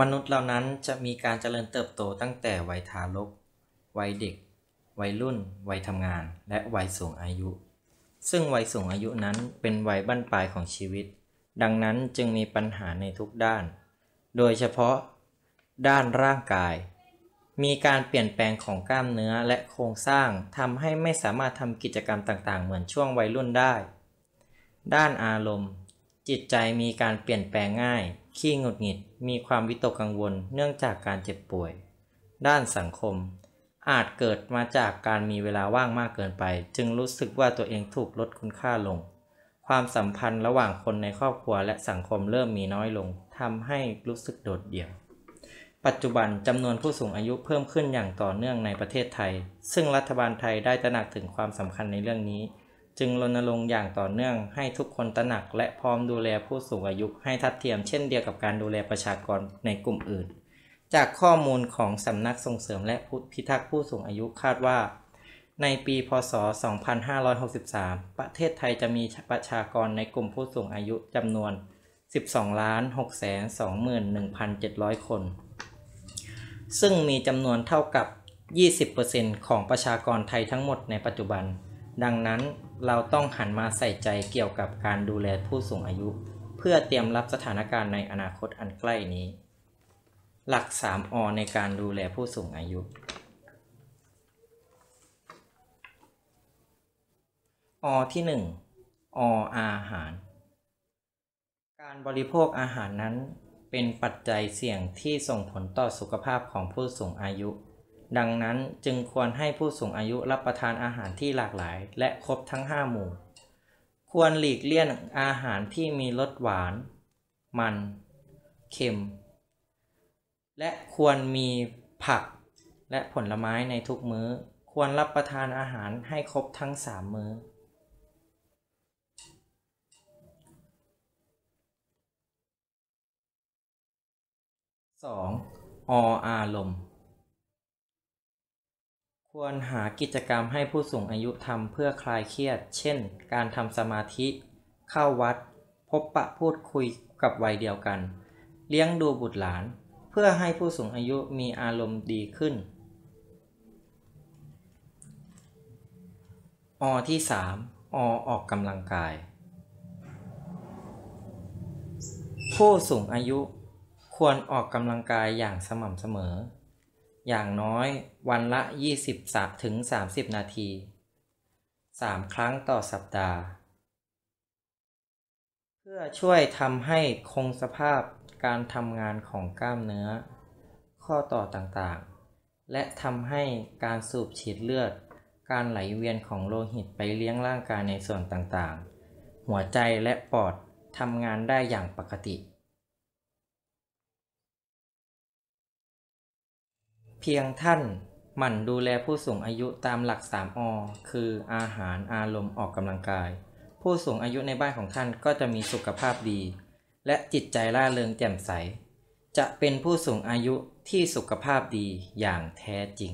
มนุษย์เหล่านั้นจะมีการเจริญเติบโตตั้งแต่วัยทารก วัยเด็ก วัยรุ่น วัยทำงาน และวัยสูงอายุ ซึ่งวัยสูงอายุนั้นเป็นวัยบั้นปลายของชีวิต ดังนั้นจึงมีปัญหาในทุกด้าน โดยเฉพาะ ด้านร่างกาย มีการเปลี่ยนแปลงของกล้ามเนื้อและโครงสร้างทำให้ไม่สามารถทำกิจกรรมต่างๆ เหมือนช่วงวัยรุ่นได้ ด้านอารมณ์ จิตใจมีการเปลี่ยนแปลงง่าย ขี้หงุดหงิดมีความวิตกกังวลเนื่องจากการเจ็บป่วย ด้านสังคม อาจเกิดมาจากการมีเวลาว่างมากเกินไป จึงรู้สึกว่าตัวเองถูกลดคุณค่าลง ความสัมพันธ์ระหว่างคนในครอบครัวและสังคมเริ่มมีน้อยลงทำให้รู้สึกโดดเดี่ยว ปัจจุบันจำนวนผู้สูงอายุเพิ่มขึ้นอย่างต่อเนื่องในประเทศไทย ซึ่งรัฐบาลไทยได้ตระหนักถึงความสำคัญในเรื่องนี้ จึงรณรงค์อย่างต่อเนื่องให้ทุกคนตระหนัก และพร้อมดูแลผู้สูงอายุให้ทัดเทียมเช่นเดียวกับการดูแลประชากรในกลุ่มอื่น จากข้อมูลของสำนักส่งเสริมและพิทักษ์ผู้สูงอายุคาดว่า ในปีพศ 2563 ประเทศไทยจะมีประชากรในกลุ่มผู้สูงอายุจำนวน 12 ล้าน6 2 1 7 0 0 คน ซึ่งมีจำนวนเท่ากับ 20%ของประชากรไทยทั้งหมดในปัจจุบัน ดังนั้นเราต้องหันมาใส่ใจเกี่ยวกับการดูแลผู้สูงอายุ เพื่อเตรียมรับสถานการณ์ในอนาคตอันใกล้นี้ หลัก 3 อ ในการดูแลผู้สูงอายุ อ ที่ 1 ออาหาร การบริโภคอาหารนั้นเป็นปัจจัยเสี่ยงที่ส่งผลต่อสุขภาพของผู้สูงอายุ ดังนั้นจึงควรให้ผู้สูงอายุรับประทานอาหารที่หลากหลาย และครบทั้ง 5 หมู่ ควรหลีกเลี่ยงอาหารที่มีรสหวาน มัน เค็ม และควรมีผักและผลไม้ในทุกมื้อ ควรรับประทานอาหารให้ครบทั้ง 3 มื้อ 2. ออารมณ์ ควรหากิจกรรมให้ผู้สูงอายุทำเพื่อคลายเครียด เช่น การทำสมาธิ เข้าวัด พบปะพูดคุยกับวัยเดียวกัน เลี้ยงดูบุตรหลาน เพื่อให้ผู้สูงอายุมีอารมณ์ดีขึ้น อที่ 3 อออกกำลังกาย ผู้สูงอายุควรออกกำลังกายอย่างสม่ำเสมอ อย่างน้อยวันละ 20ถึง 30 นาที 3 ครั้งต่อสัปดาห์ เพื่อช่วยทำให้คงสภาพการทำงานของกล้ามเนื้อ ข้อต่อต่างๆ และทำให้การสูบฉีดเลือด การไหลเวียนของโลหิตไปเลี้ยงร่างกายในส่วนต่างๆ หัวใจและปอดทำงานได้อย่างปกติ เพียงท่านหมั่นดูแลผู้สูงอายุตามหลัก 3อคืออาหารอารมณ์ออกกำลังกาย ผู้สูงอายุในบ้านของท่านก็จะมีสุขภาพดี และจิตใจร่าเริงแจ่มใส จะเป็นผู้สูงอายุที่สุขภาพดีอย่างแท้จริง